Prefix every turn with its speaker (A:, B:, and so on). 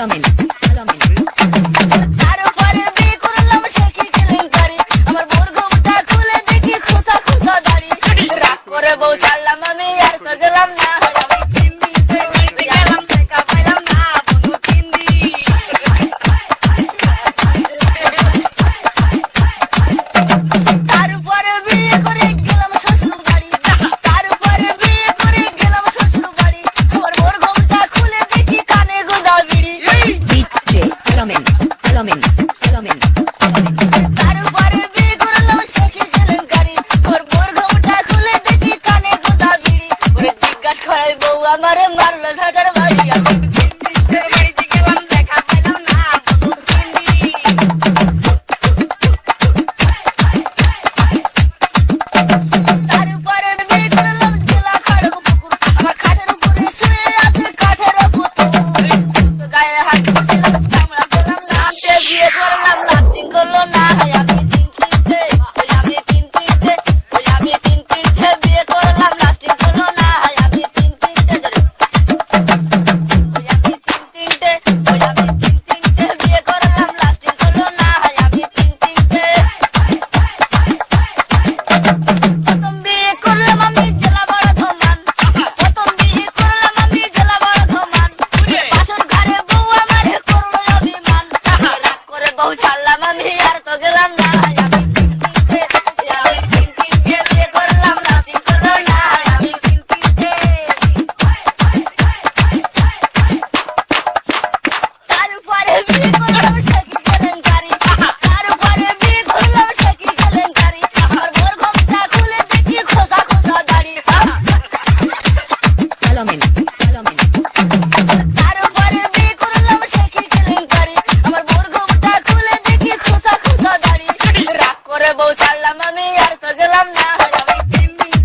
A: solamente. Alamin, Alamin, Alamin, Alamin.
B: আমারে মারলো ঝাটার বাড়ি
A: program